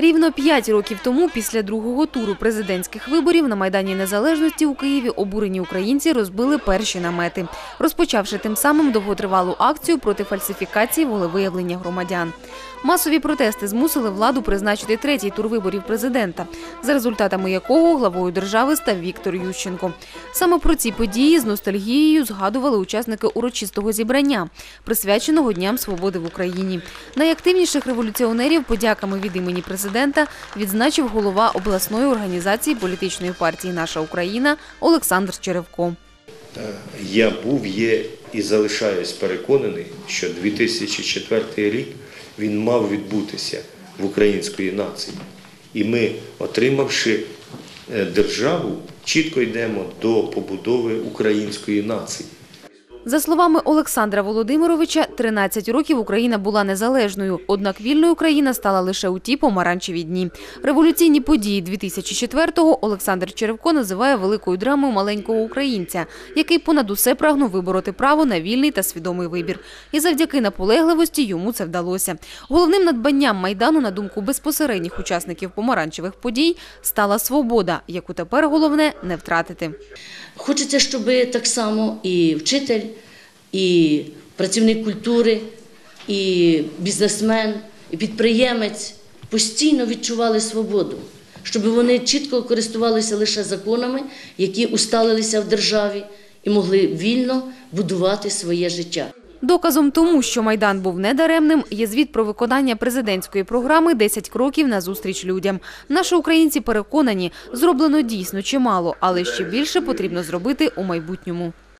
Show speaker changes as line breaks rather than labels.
Рівно п'ять років тому, після другого туру президентських виборів на Майдані Незалежності у Києві обурені українці розбили перші намети, розпочавши тим самим довготривалу акцію проти фальсифікації волевиявлення громадян. Масові протести змусили владу призначити третій тур виборів президента, за результатами якого главою держави став Віктор Ющенко. Саме про ці події з ностальгією згадували учасники урочистого зібрання, присвяченого Дням свободи в Україні. Найактивніших революціонерів подяками від імені президента відзначив голова обласної організації політичної партії Наша Україна Олександр Черевко.
Я був, є і залишаюсь переконаний, що 2004 рік він мав відбутися в української нації. І ми, отримавши е, державу, чітко йдемо до побудови української нації.
За словами Олександра Володимировича, 13 років Україна була незалежною, однак вільною Україна стала лише у ті помаранчеві дні. Революційні події 2004-го Олександр Черевко називає великою драмою маленького українця, який понад усе прагнув вибороти право на вільний та свідомий вибір. І завдяки наполегливості йому це вдалося. Головним надбанням Майдану, на думку безпосередніх учасників помаранчевих подій, стала свобода, яку тепер головне не втратити.
Хочеться, щоб так само і вчитель, і працівник культури, і бізнесмен, і підприємець постійно відчували свободу, щоб вони чітко користувалися лише законами, які усталилися в державі, і могли вільно будувати своє життя.
Доказом тому, що Майдан був недаремним, є звіт про виконання президентської програми «10 кроків на зустріч людям. Наші українці переконані, зроблено дійсно чимало, але ще більше потрібно зробити у майбутньому.